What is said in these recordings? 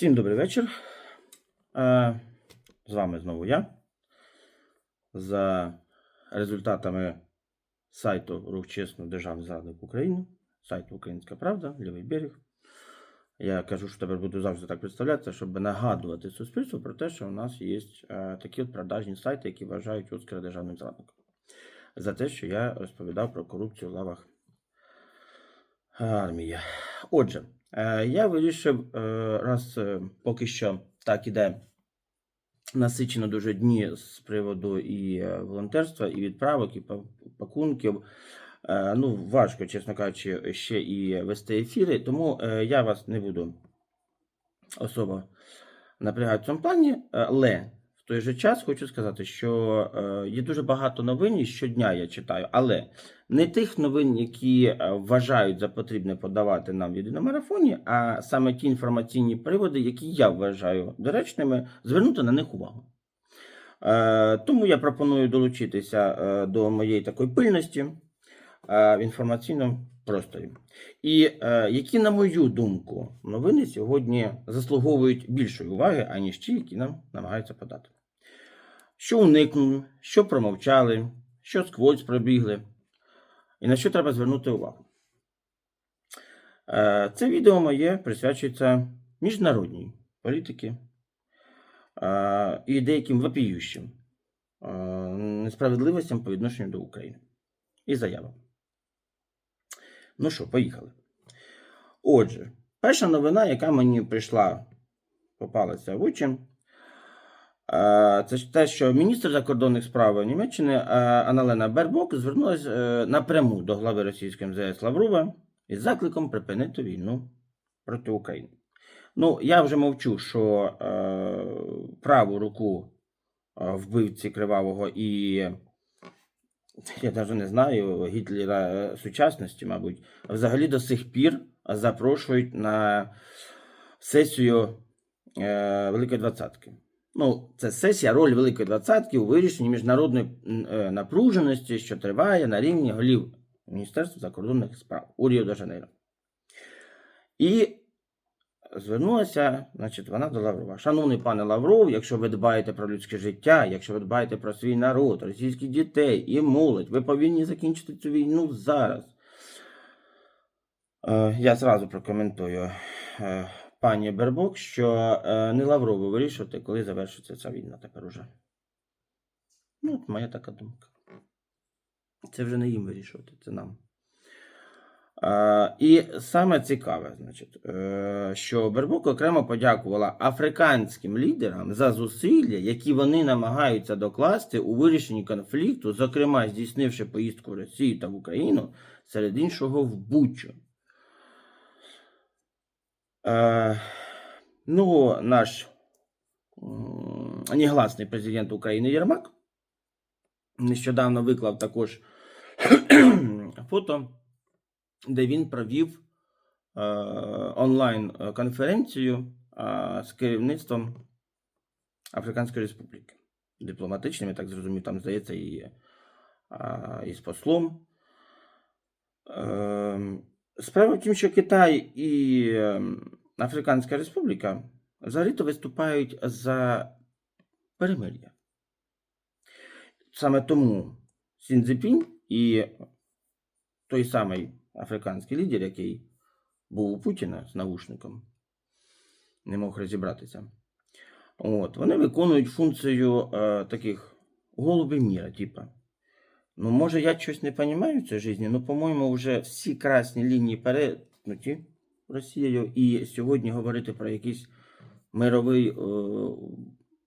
Всім добрий вечір. Е, З вами знову я. За результатами сайту Рух Чесно Державний зрадник України, сайту Українська Правда, Лівий берег. Я кажу, що тепер буду завжди так представлятися, щоб нагадувати суспільству про те, що у нас є е, такі от продажні сайти, які вважають Оскара державним зрадником. За те, що я розповідав про корупцію в лавах армії. Отже, е, я вирішив, е, раз е, поки що так іде насичено дуже дні з приводу і е, волонтерства, і відправок, і пакунків. Е, Ну, важко, чесно кажучи, ще і вести ефіри, тому е, я вас не буду особо напрягати в цьому плані, але той же час хочу сказати, що е, є дуже багато новин, і щодня я читаю, але не тих новин, які е, вважають за потрібне подавати нам в єдиномарафоні, а саме ті інформаційні приводи, які я вважаю доречними, звернути на них увагу. Е, Тому я пропоную долучитися до моєї такої пильності в інформаційному просторі. І які, на мою думку, новини сьогодні заслуговують більшої уваги, аніж ті, які нам намагаються подати. Що уникнули, що промовчали, що сквозь пробігли, і на що треба звернути увагу. Е, Це відео моє присвячується міжнародній політиці е, і деяким вопіющим е, несправедливостям по відношенню до України і заявам. Ну що, поїхали. Отже, перша новина, яка мені прийшла, попалася в очі, це те, що міністр закордонних справ Німеччини Аналена Бербок звернулася е, напряму до глави російської МЗС Лаврова із закликом припинити війну проти України. Ну, я вже мовчу, що е, праву руку е, вбивці кривавого і я навіть не знаю, Гітлера сучасності, мабуть, взагалі до сих пір запрошують на сесію Великої Двадцятки. Ну, це сесія, роль Великої Двадцятки у вирішенні міжнародної е, напруженості, що триває на рівні голів Міністерства закордонних справ у Ріо де Жанейро. І звернулася, значить, вона до Лаврова. Шановний пане Лавров, якщо ви дбаєте про людське життя, якщо ви дбаєте про свій народ, російських дітей і молодь, ви повинні закінчити цю війну зараз. Е, Я зразу прокоментую е, пані Бербок, що е, не Лаврову вирішувати, коли завершиться ця війна тепер уже. Ну, от моя така думка. Це вже не їм вирішувати, це нам. Е, і саме цікаве, значить, е, що Бербок окремо подякувала африканським лідерам за зусилля, які вони намагаються докласти у вирішенні конфлікту, зокрема здійснивши поїздку в Росію та в Україну, серед іншого в Бучу. Е, ну, наш негласний президент України Єрмак нещодавно виклав також фото де він провів е, онлайн-конференцію е, з керівництвом Африканської Республіки. Дипломатичним, я так зрозумів, там, здається, і, і з послом. Справа в тім, що Китай і е, Африканська Республіка взагалі-то виступають за перемир'я. Саме тому Сіндзепінь і той самий африканський лідер, який був у Путіна з наушником, не мог розібратися. От, вони виконують функцію е, таких голуби міра, типа. Ну, може, я щось не розумію в цій житті, ну, по-моєму, вже всі красні лінії перетнуті Росією, і сьогодні говорити про якийсь мировий е,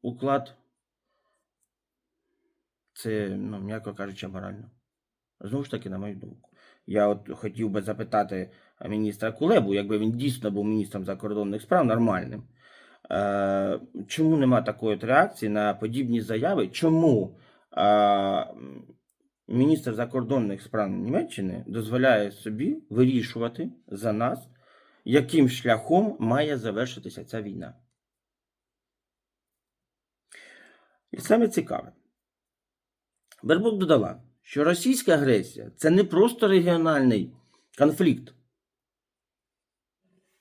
уклад, це, ну, м'яко кажучи, морально. Знову ж таки, на мою думку. Я от хотів би запитати міністра Кулебу, якби він дійсно був міністром закордонних справ нормальним. Е, чому нема такої реакції на подібні заяви? Чому е, міністр закордонних справ Німеччини дозволяє собі вирішувати за нас, яким шляхом має завершитися ця війна? І саме цікаве. Бербок додала, що російська агресія це не просто регіональний конфлікт.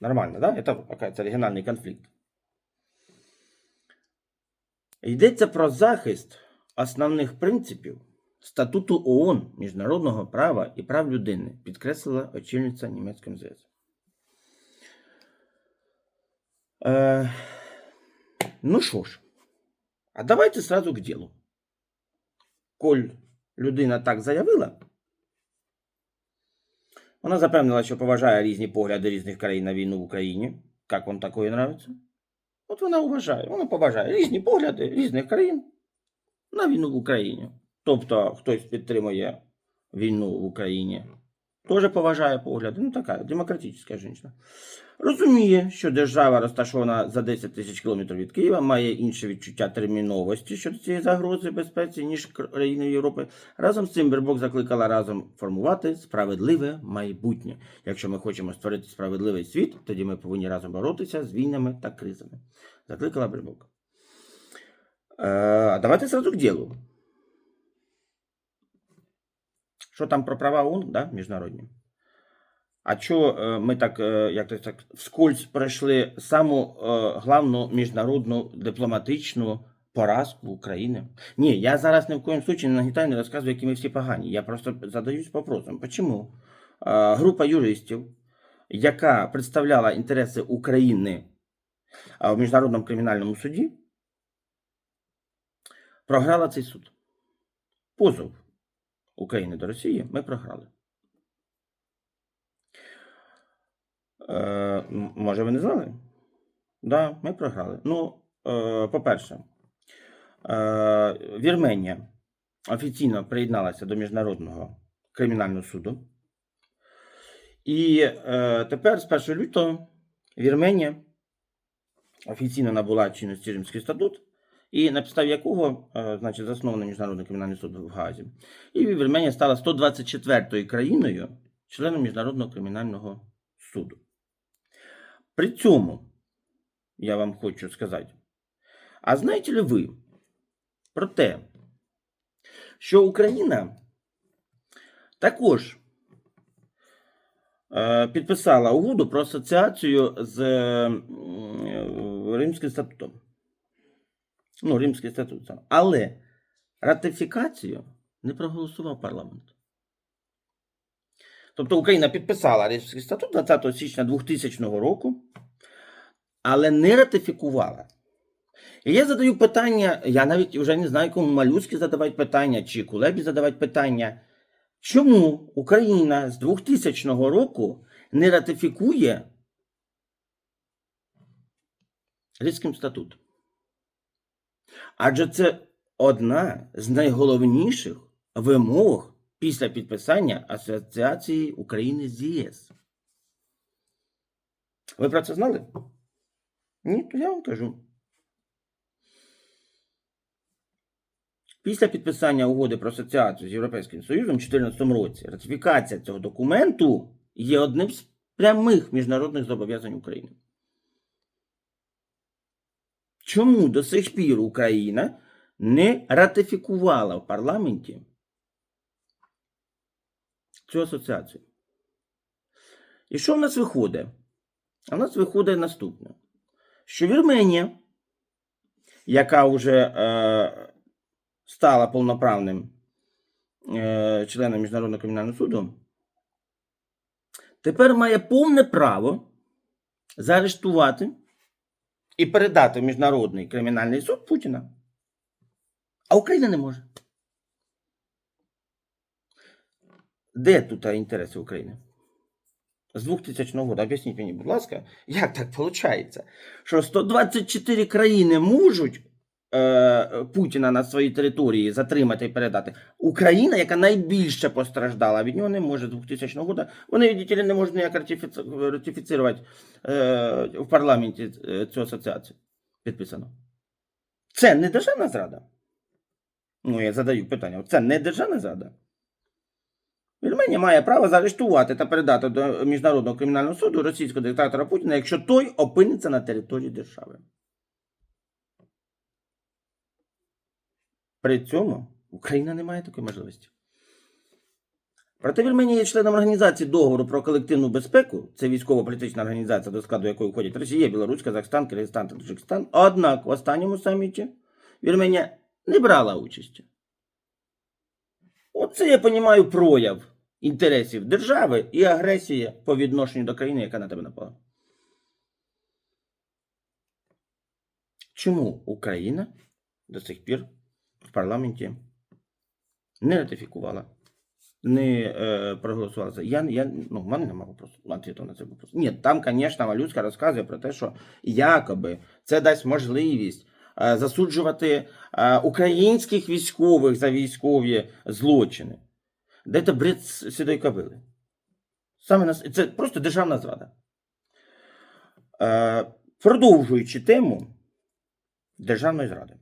Нормально, да? Это, це регіональний конфлікт. Йдеться про захист основних принципів статуту ООН міжнародного права і прав людини, підкреслила очільниця німецької МЗС. Е, ну що ж, а давайте сразу к ділу. Коль людина так заявила, вона запевнила, що поважає різні погляди різних країн на війну в Україні. Як вам такое нравиться? От вона вважає, вона поважає різні погляди різних країн на війну в Україні. Тобто хтось підтримує війну в Україні, теж поважає погляди. Ну, така демократична жінка. Розуміє, що держава, розташована за 10 тисяч кілометрів від Києва, має інше відчуття терміновості щодо цієї загрози безпеці, ніж країни Європи. Разом з цим Бербок закликала разом формувати справедливе майбутнє. Якщо ми хочемо створити справедливий світ, тоді ми повинні разом боротися з війнами та кризами. Закликала Бербок. Е, давайте сразу к ділу. Що там про права ООН, да, міжнародні? А що е, ми так, е, як то так, вскользь пройшли саму е, главну міжнародну дипломатичну поразку України? Ні, я зараз ні в коїм случаї не нагітаю, не розказую, які ми всі погані. Я просто задаюсь вопросом, чому група юристів, яка представляла інтереси України в Міжнародному кримінальному суді, програла цей суд. Позов України до Росії ми програли. Е, може, ви не знали? Так, да, ми програли. Ну, е, по-перше, е, Вірменія офіційно приєдналася до Міжнародного кримінального суду. І е, тепер, з 1 лютого, Вірменія офіційно набула чинності Римський статут, і на підставі якого, е, значить, заснований Міжнародний кримінальний суд в Гаазі. І Вірменія стала 124-ю країною, членом Міжнародного кримінального суду. При цьому, я вам хочу сказати, а знаєте ли ви про те, що Україна також е, підписала угоду про асоціацію з е, Римським статутом. Ну, Римський статут. Але ратифікацію не проголосував парламент. Тобто Україна підписала Римський статут 20 січня 2000 року, але не ратифікувала. І я задаю питання, я навіть вже не знаю, кому малюськи задавати питання, чи кулебі задавати питання. Чому Україна з 2000 року не ратифікує Римський статут? Адже це одна з найголовніших вимог після підписання Асоціації України з ЄС. Ви про це знали? Ні, то я вам кажу. Після підписання угоди про асоціацію з Європейським Союзом у 2014 році ратифікація цього документу є одним з прямих міжнародних зобов'язань України. Чому до сих пір Україна не ратифікувала в парламенті цю асоціацію? І що в нас виходить? А в нас виходить наступне: що Вірменія, яка вже е, стала повноправним е, членом Міжнародного кримінального суду, тепер має повне право заарештувати і передати в Міжнародний кримінальний суд Путіна. А Україна не може. Де тут інтереси України? З 2000 року, об'ясніть мені, будь ласка, як так виходить, що 124 країни можуть е, Путіна на своїй території затримати і передати. Україна, яка найбільше постраждала від нього, не може з 2000 року. Вони, видите не можуть ніяк ратифіц- ратифіцирувати е, в парламенті е, цю асоціацію. Підписано. Це не державна зрада. Ну, я задаю питання. Це не державна зрада. Вірменія має право заарештувати та передати до Міжнародного кримінального суду російського диктатора Путіна, якщо той опиниться на території держави. При цьому Україна не має такої можливості. Проте Вірменія є членом організації договору про колективну безпеку, це військово-політична організація, до складу якої входять Росія, Білорусь, Казахстан, Киргизстан та Таджикистан. Однак в останньому саміті Вірменія не брала участі. Оце я розумію прояв інтересів держави і агресії по відношенню до країни, яка на тебе напала. Чому Україна до сих пір в парламенті не ратифікувала, не е, проголосувала за. Я, я, ну, в мене немає ответу на цей вопрос. Ні, там, звісно, Малюцька розказує про те, що якоби це дасть можливість е, засуджувати е, українських військових за військові злочини. Де це бред сідої кобили? Саме на, це просто державна зрада. Е, продовжуючи тему державної зради.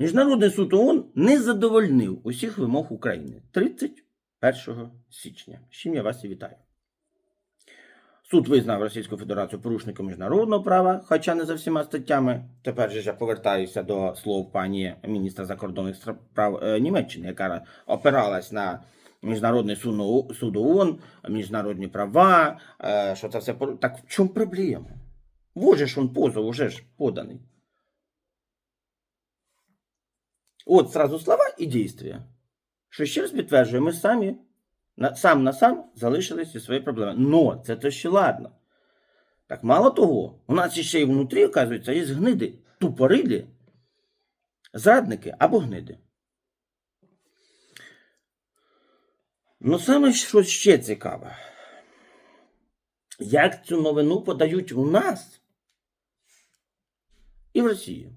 Міжнародний суд ООН не задовольнив усіх вимог України 31 січня, з чим я вас і вітаю. Суд визнав Російську Федерацію порушником міжнародного права, хоча не за всіма статтями. Тепер же я повертаюся до слов пані міністра закордонних справ е, Німеччини, яка опиралась на Міжнародний суд ООН, міжнародні права, е, що це все Так в чому проблема? Вот же ж он позов уже ж поданий. От сразу слова і дійствия. Що ще раз підтверджує, ми самі на, сам на сам залишились зі своєю проблемою. Но це то ще ладно. Так мало того, у нас ще й внутрі, оказується, є гниди, тупорилі, зрадники або гниди. Ну, саме що ще цікаве, як цю новину подають у нас і в Росії.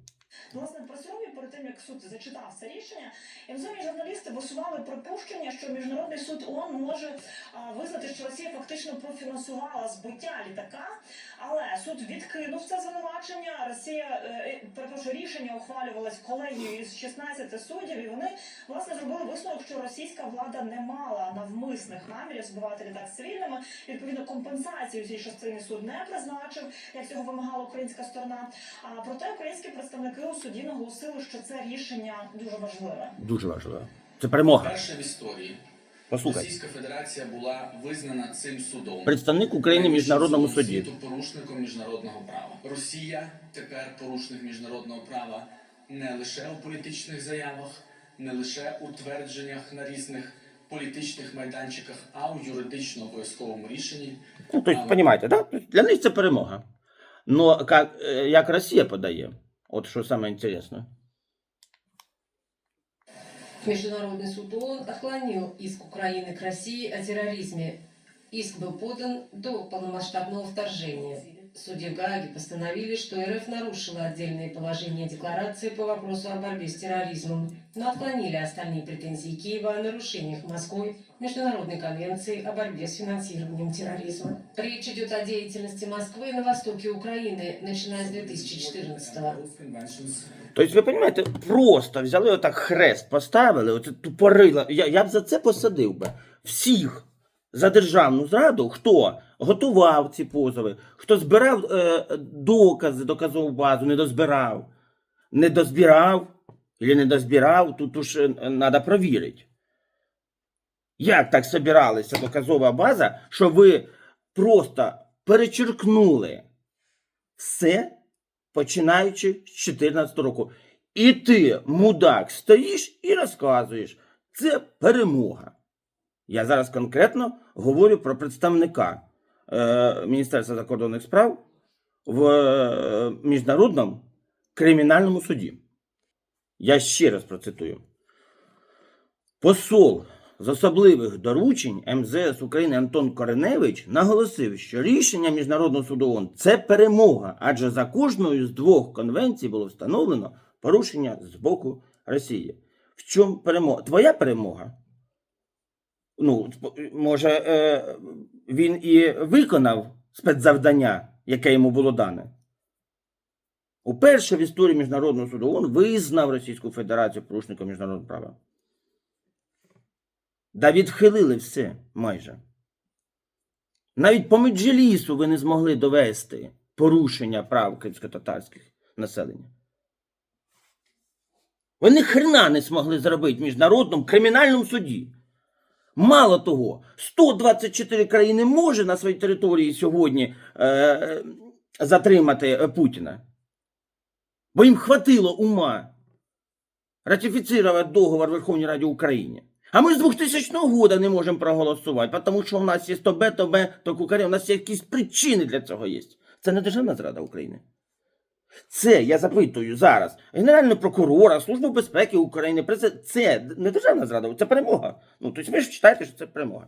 Власне, при цьому перед тим як суд зачитав це рішення, іноземні журналісти висували припущення, що міжнародний суд ООН може а, визнати, що Росія фактично профінансувала збиття літака, але суд відкинув це звинувачення. Росія е, е, перепрошую, рішення ухвалювалось колегією із 16 суддів, і вони власне зробили що російська влада не мала навмисних намірів збивати літак з цивільними. Відповідно, компенсацію цій частині суд не призначив, як цього вимагала українська сторона. А проте українські представники у суді наголосили, що це рішення дуже важливе. Дуже важливо. Це перемога. Перша в історії Послухайте. Російська Федерація була визнана цим судом. Представник України в міжнародному суді. світу порушником міжнародного права. Росія тепер порушник міжнародного права не лише у політичних заявах, не лише у твердженнях на різних політичних майданчиках, а у юридично обов'язковому рішенні. Ну, то есть, понимаете, да? То есть Для них це перемога. Но как, е, як Росія подає, от що саме інтересно. Международный суд ООН отклонил иск Украины к России о терроризме. Иск был подан до полномасштабного вторжения. Судьи в Гааге постановили, что РФ нарушила отдельные положения декларации по вопросу о борьбе с терроризмом, но отклонили остальные претензии Киева о нарушениях Москвой Международной конвенции о борьбе с финансированием терроризма. Речь идет о деятельности Москвы на востоке Украины, начиная с 2014 года. Тобто, ви розумієте, просто взяли отак хрест, поставили, оце тупорила. Я, я б за це посадив би всіх за державну зраду, хто готував ці позови, хто збирав е, докази, доказову базу, не дозбирав. Не дозбирав, або не дозбирав, тут уж треба провірити. Як так собиралася доказова база, що ви просто перечеркнули все, починаючи з 2014 року. І ти, мудак, стоїш і розказуєш. Це перемога. Я зараз конкретно говорю про представника е, Міністерства закордонних справ в е, Міжнародному кримінальному суді. Я ще раз процитую. Посол з особливих доручень МЗС України Антон Кореневич наголосив, що рішення Міжнародного суду ООН – це перемога, адже за кожною з двох конвенцій було встановлено порушення з боку Росії. В чому перемога? Твоя перемога? Ну, може, е, він і виконав спецзавдання, яке йому було дане. Уперше в історії Міжнародного суду ООН визнав Російську Федерацію порушником міжнародного права. Да відхилили все майже. Навіть по Меджлісу ви не змогли довести порушення прав кримсько-татарських населення. Ви ні хрена не змогли зробити в міжнародному кримінальному суді. Мало того, 124 країни може на своїй території сьогодні е, затримати е, Путіна. Бо їм хватило ума ратифицировать договор Верховній Раді України. А ми з 2000 года не можемо проголосувати, тому що в нас є то Б, то Б, то Кукаря, у нас є якісь причини для цього є. Це не державна зрада України. Це я запитую зараз Генерального прокурора, Службу безпеки України. Президент. Це не державна зрада, це перемога. Ну, тобто ви ж читаєте, що це перемога.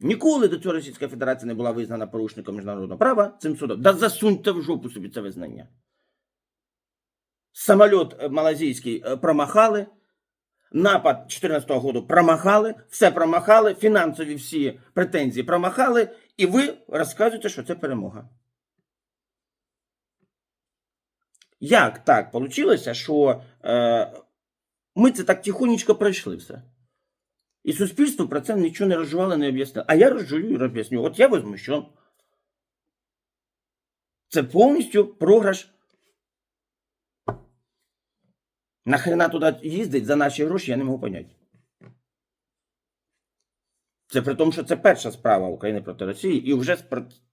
Ніколи до цього Російська Федерація не була визнана порушником міжнародного права цим судом. Да засуньте в жопу собі це визнання. Самольот е, малазійський е, промахали, напад 2014 року промахали, все промахали, фінансові всі претензії промахали, і ви розказуєте, що це перемога. Як так вийшло, що е, ми це так тихонечко пройшли все? І суспільство про це нічого не розжувало, не об'яснило. А я розжую і роз'ясню. От я возмущен. Це повністю програш. Нахрена туди їздить за наші гроші, я не можу поняти. Це при тому, що це перша справа України проти Росії і вже з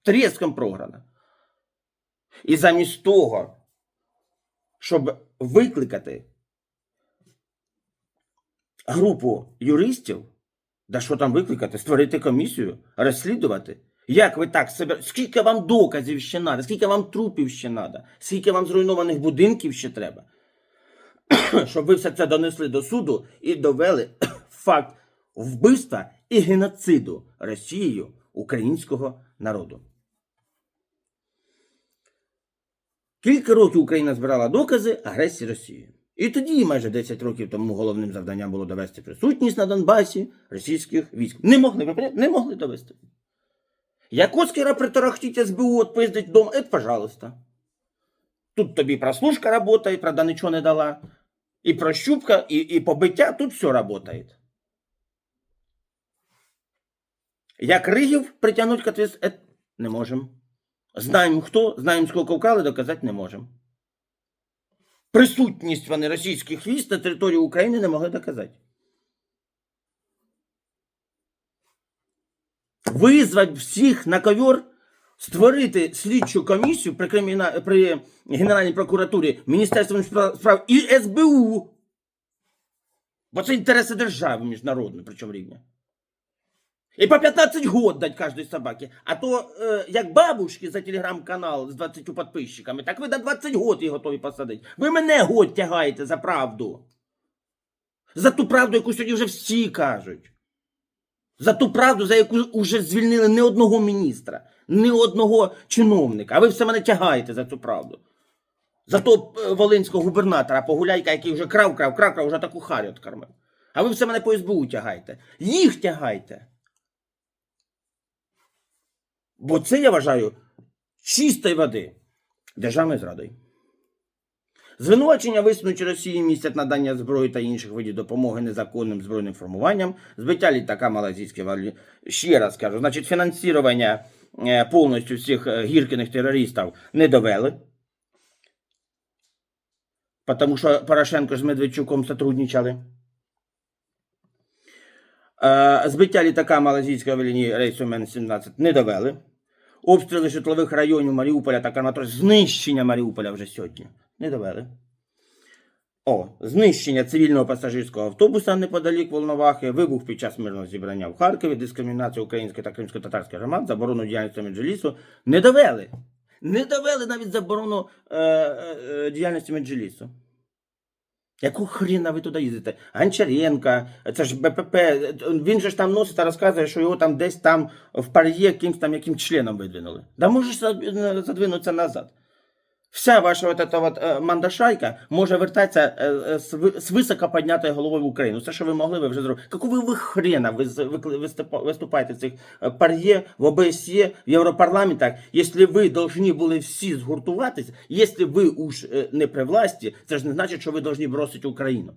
тріском програна. І замість того, щоб викликати групу юристів, да що там викликати, створити комісію, розслідувати. Як ви так себе. Скільки вам доказів ще треба, скільки вам трупів ще треба, скільки вам зруйнованих будинків ще треба, щоб ви все це донесли до суду і довели факт вбивства і геноциду Росією українського народу. Кілька років Україна збирала докази агресії Росії. І тоді, майже 10 років тому, головним завданням було довести присутність на Донбасі російських військ. Не могли, не могли довести. Як Оскара приторохтіть СБУ, отпиздить дом, это пожалуйста. Тут тобі прослушка работает, правда, нічого не дала. І прощупка, і, і побиття, тут все работает. Як Ригів притягнуть к ответ, не можемо. Знаємо хто, знаємо, скільки вкрали, доказати не можемо. Присутність вони російських військ на території України не могли доказати. Визвати всіх на ковер, створити слідчу комісію при, криміна... при Генеральній прокуратурі Міністерства внутрішніх справ і СБУ. Бо це інтереси держави міжнародної, причому рівня. І по 15 год дать кожній собаці. А то, е, як бабушки за телеграм-канал з 20 підписчиками, так ви до 20 год їх готові посадити. Ви мене год тягаєте за правду. За ту правду, яку сьогодні вже всі кажуть. За ту правду, за яку вже звільнили не одного міністра, не одного чиновника. А ви все мене тягаєте за цю правду. За того е, волинського губернатора Погуляйка, який вже крав, крав, крав, крав, вже таку харю откормив. А ви все мене по СБУ тягаєте. Їх тягайте. Бо це я вважаю чистої води державною зрадою. Звинувачення висунуті Росії містять надання зброї та інших видів допомоги незаконним збройним формуванням, збиття літака малазійського валі- Ще раз кажу, значить, фінансування е, повністю всіх е, гіркиних терористів не довели. Тому що Порошенко з Медведчуком сотрудничали. Е, Збиття літака малазійської авіалінії рейсу МН-17 не довели. Обстріли житлових районів Маріуполя та Краматорська, знищення Маріуполя вже сьогодні не довели. О, знищення цивільного пасажирського автобуса неподалік Волновахи, вибух під час мирного зібрання в Харкові, дискримінація української та кримсько-татарських громад, заборону діяльності Меджлісу не довели. Не довели навіть заборону е, е, е, діяльності Меджлісу. Якого хріна ви туди їздите? Гончаренка, це ж БПП, він же ж там носить та розказує, що його там десь там в пар'є кимсь там яким членом видвинули. Да можеш зад- задвинутися назад. Вся ваша от эта вот, е, мандашайка може вертатися е, е, з з високо піднятою головою в Україну. Все, що ви могли, ви вже зробили. Какого ви хрена ви виступаєте в цих пар'є, в ОБСЄ, в Європарламентах, якщо ви повинні були всі згуртуватися, якщо ви уж не при власті, це ж не значить, що ви повинні бросити Україну.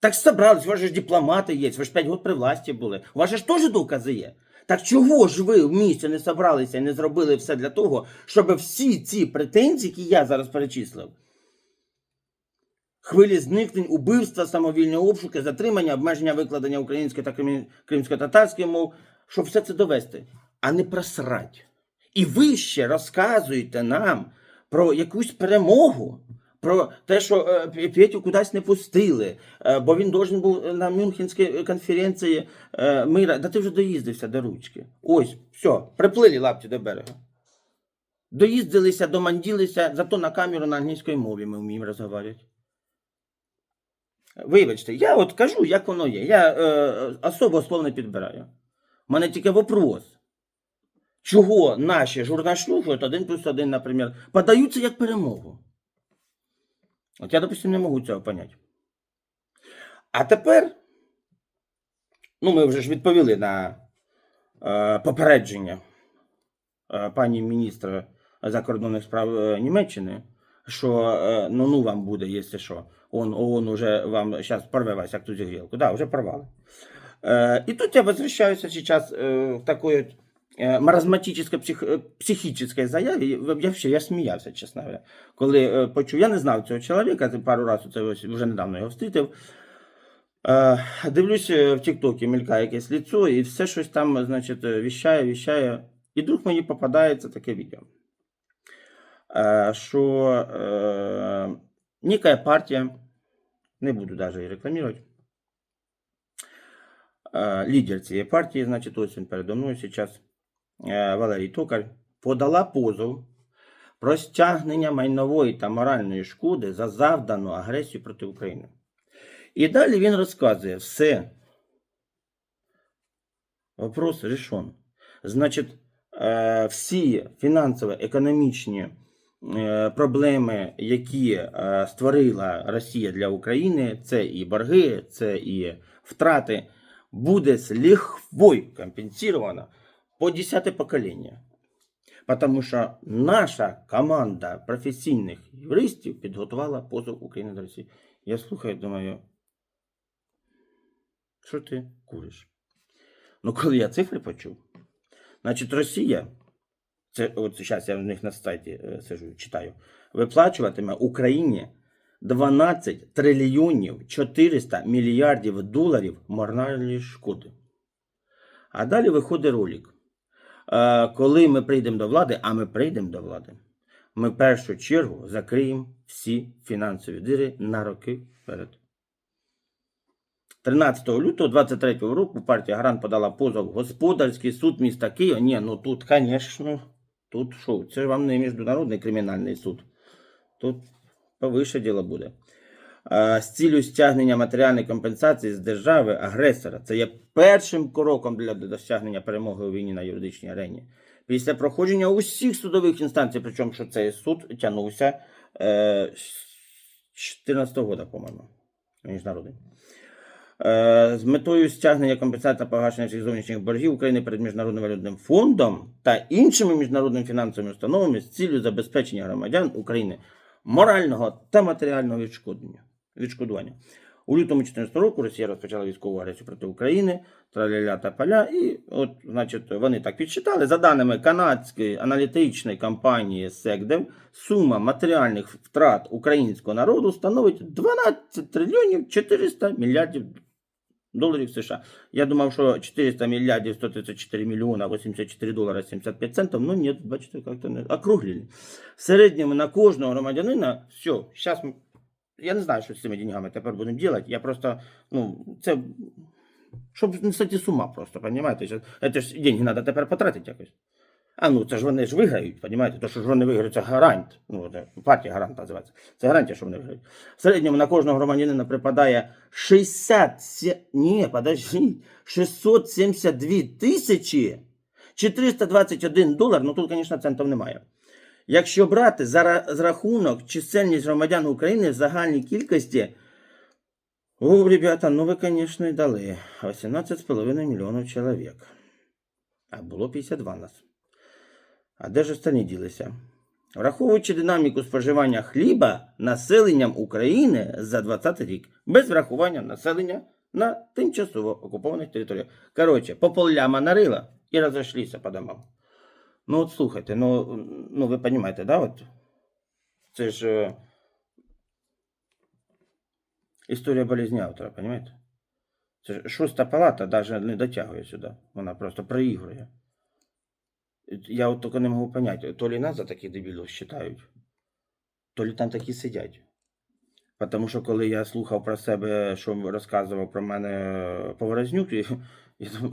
Так собрались, у вас ж дипломати є, ви ж 5 років при власті були. У вас ж теж докази є. Так чого ж ви в місті не собралися і не зробили все для того, щоб всі ці претензії, які я зараз перечислив, хвилі зникнень, убивства, самовільні обшуки, затримання, обмеження викладення української та кримсько-татарської мов, щоб все це довести, а не просрать. І ви ще розказуєте нам про якусь перемогу. Про те, що е, Петю кудись не пустили, е, бо він должен був на Мюнхенській конференції е, мира. Да ти вже доїздився до ручки. Ось, все, приплили лапті до берега. Доїздилися, доманділися, зато на камеру на англійській мові ми вміємо розмовляти. Вибачте, я от кажу, як воно є. Я е, особо слов не підбираю. У мене тільки вопрос. Чого наші журнашлюхи, один плюс один, наприклад, подаються як перемогу? От я, допустим, не можу цього поняти. А тепер, ну, ми вже ж відповіли на е, попередження е, пані міністра закордонних справ е, Німеччини, що е, ну, ну вам буде, якщо що. Он, ООН уже вам зараз порве вас, як ту зігрілку. Да, вже порвали. Э, И тут я возвращаюсь сейчас э, к такой вот, э, маразматической псих, э, психической заяві. Я вообще я сміявся, чесно говоря. Коли е, почув, я не знав цього чоловіка, пару разів це вже недавно його встрітив. Е, дивлюсь е, в Тіктокі, мількає якесь ліцо, і все щось там, значить, е, віщає, віщає. І вдруг мені попадається таке відео. Е, що е, некая партія, не буду навіть її рекламувати, е, лідер цієї партії, значить, ось він передо мною зараз, е, Валерій Токар, подала позов про стягнення майнової та моральної шкоди за завдану агресію проти України. І далі він розказує все. Вопрос решен. Значить, е, всі фінансово-економічні е, проблеми, які е, створила Росія для України, це і борги, це і втрати, буде з лихвою компенсировано по 10 покоління. Потому що наша команда професійних юристів підготувала позов України до Росії. Я слухаю, думаю, що ти куриш? Ну, коли я цифри почув, значить, Росія, це от зараз я в них на сайті е, сижу, читаю, виплачуватиме Україні 12 трильйонів 400 мільярдів доларів моральної шкоди. А далі виходить ролик. Е, Коли ми прийдемо до влади, а ми прийдемо до влади, ми в першу чергу закриємо всі фінансові дири на роки вперед. 13 лютого 23 року партія Гарант подала позов в господарський суд міста Києва. Ні, ну тут, звісно, тут що? Це ж вам не міжнародний кримінальний суд. Тут повише діло буде. З цілею стягнення матеріальної компенсації з держави агресора. Це є першим кроком для досягнення перемоги у війні на юридичній арені. Після проходження усіх судових інстанцій, причому що цей суд тягнувся е, з 14 року, по-моєму, міжнародний. Е, з метою стягнення компенсації та погашення всіх зовнішніх боргів України перед Міжнародним валютним фондом та іншими міжнародними фінансовими установами з цілею забезпечення громадян України морального та матеріального відшкодування. Відшкодування. У лютому 2014 року Росія розпочала військову агресію проти України, траляля та поля, і от, значить, вони так підсчитали. За даними канадської аналітичної компанії Сегдев, сума матеріальних втрат українського народу становить 12 трильйонів 400 мільярдів доларів США. Я думав, що 400 мільярдів 134 мільйона 84 долара 75 центів, ну ні, бачите, як-то не округлили. В середньому на кожного громадянина, все, зараз я не знаю, що з цими деньгами тепер будемо робити. Я просто, ну, це, щоб не сойти з ума просто, понимаете? Це ж деньги треба тепер потратити якось. А ну це ж вони ж виграють, розумієте? То, що ж вони виграють, це гарант. Ну, це партія гарант називається. Це гарантія, що вони виграють. В середньому на кожного громадянина припадає 60, ні, подожди, 672 тисячі 421 долар, ну тут, звісно, центів немає. Якщо брати за рахунок чисельність громадян України в загальній кількості, о, ребята, ну ви, звісно, і дали 18,5 мільйонів чоловік. А було 52 нас. А де ж останні ділися? Враховуючи динаміку споживання хліба населенням України за 20 рік, без врахування населення на тимчасово окупованих територіях. Коротше, по поляма нарила і розійшлися по домам. Ну, от слухайте, ну, ну ви розумієте, да? От, це ж е, історія болезні автора, розумієте? Це ж шоста палата навіть не дотягує сюди. Вона просто проігрує. Я от тільки не можу поняти, то ли нас за таких дебілів вважають, то ли там такі сидять. Тому що коли я слухав про себе, що розказував про мене Поворознюк, я,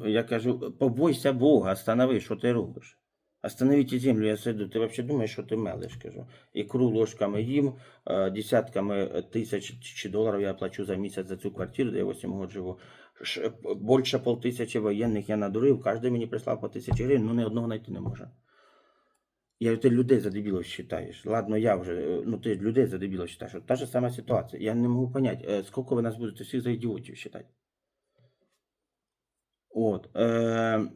я, кажу: побойся Бога, останови, що ти робиш. Остановите землю, я сиду. Ти взагалі думаєш, що ти мелиш, кажу. Ікру ложками їм, е, десятками тисяч чи доларів я плачу за місяць за цю квартиру, де я 8 років живу. Ш- Більше полтисячі воєнних я надурив, кожен мені прислав по тисячі гривень, ну ні одного знайти не може. Я ти людей за дебілов вважаєш. Ладно, я вже, е, ну ти людей за дебілов вважаєш. Та ж сама ситуація. Я не можу зрозуміти, скільки ви нас будете всіх за ідіотів вважати. От. Е,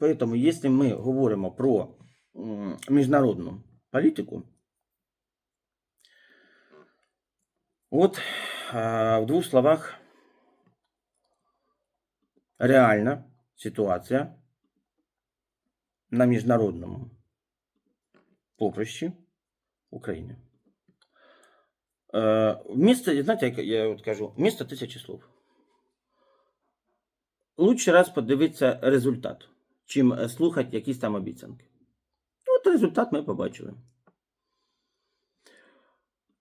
поэтому, якщо ми говоримо про м, міжнародну політику, от е, в двох словах реальна ситуація на міжнародному поприщі України. Е, вмісто, знаєте, я от кажу, вмісто тисячі слов. Лучше раз подивитися результат, чим е, слухати якісь там обіцянки. От результат ми побачили.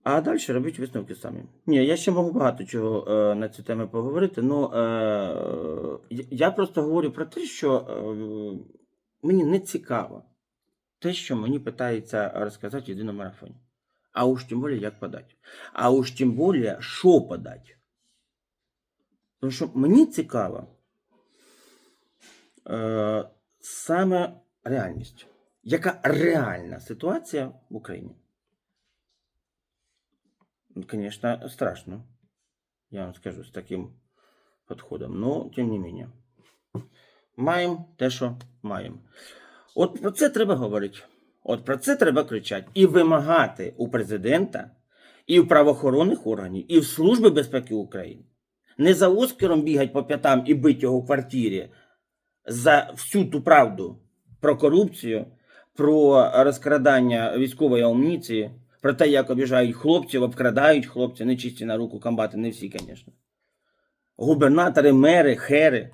А далі робіть висновки самі. Ні, я ще можу багато чого е, на цю тему поговорити, але е, я просто говорю про те, що е, мені не цікаво те, що мені питається розказати в єдиному марафоні. А уж тим більше, як подати. А уж тим більше, що подати. Тому що мені цікаво е, саме реальність. Яка реальна ситуація в Україні? Ну, Конечно, страшно. Я вам скажу з таким підходом. Но, тим не менее. Маємо те, що маємо. От про це треба говорити. От про це треба кричати і вимагати у президента, і в правоохоронних органів, і в Служби безпеки України. Не за Оскаром бігать по п'ятам і бить його в квартирі за всю ту правду про корупцію, про розкрадання військової амуніції, про те, як обіжають хлопців, обкрадають хлопців, не чисті на руку комбати, не всі, звісно. Губернатори, мери, хери.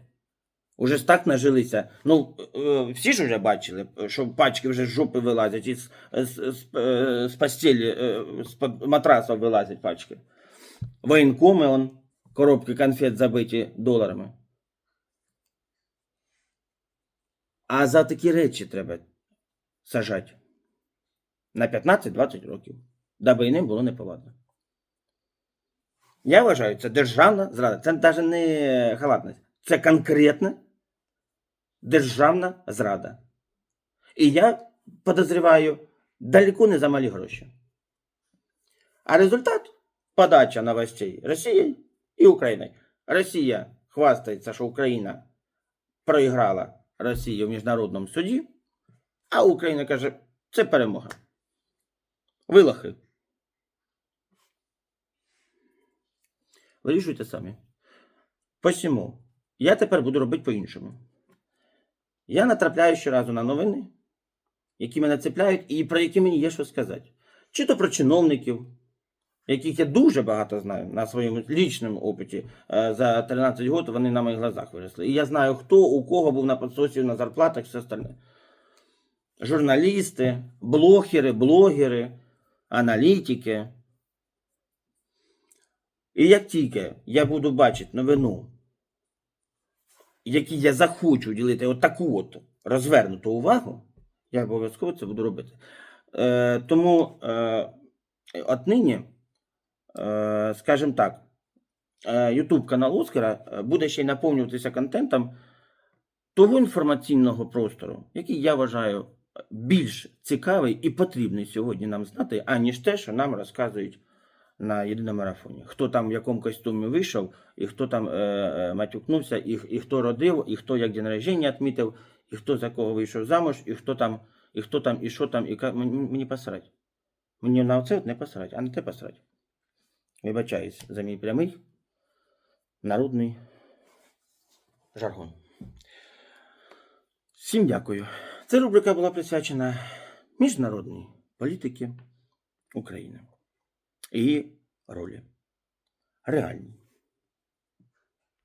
Уже так нажилися. Ну, е, всі ж вже бачили, що пачки вже з жопи вилазять, і з, з, з, е, з постелі, е, з матрасів вилазять пачки. Воєнкоми, он, коробки конфет забиті доларами. А за такі речі треба сажати на 15-20 років, даби і ним було неповадно. Я вважаю, це державна зрада. Це навіть не халатність. Це конкретна державна зрада. І я подозріваю далеко не за малі гроші. А результат подача новостей Росією і Україною. Росія хвастається, що Україна проіграла Росію в міжнародному суді, а Україна каже, це перемога. Вилахи. Вирішуйте самі. Посіму. Я тепер буду робити по-іншому. Я натрапляю щоразу на новини, які мене цепляють і про які мені є що сказати. Чи то про чиновників, яких я дуже багато знаю на своєму лічному опиті. Е, За 13 років вони на моїх глазах виросли. І я знаю, хто у кого був на підсосі, на зарплатах, все остальне. Журналісти, блогери, блогери, аналітики. І як тільки я буду бачити новину, які я захочу уділити отаку от розвернуту увагу, я обов'язково це буду робити. Е, тому е, отнині, е, скажімо так, е, YouTube канал Оскара е, буде ще й наповнюватися контентом того інформаційного простору, який я вважаю більш цікавий і потрібний сьогодні нам знати, аніж те, що нам розказують на єдиному марафоні. Хто там в якому костюмі вийшов, і хто там е, е, матюкнувся, і, і хто родив, і хто як день рождення відмітив, і хто за кого вийшов замуж, і хто там, і хто там, і що там, і мені, посрать. Мені на от не посрать, а на те посрать. Вибачаюсь за мій прямий народний жаргон. Всім дякую. Ця рубрика була присвячена міжнародній політиці України і ролі. Реальній.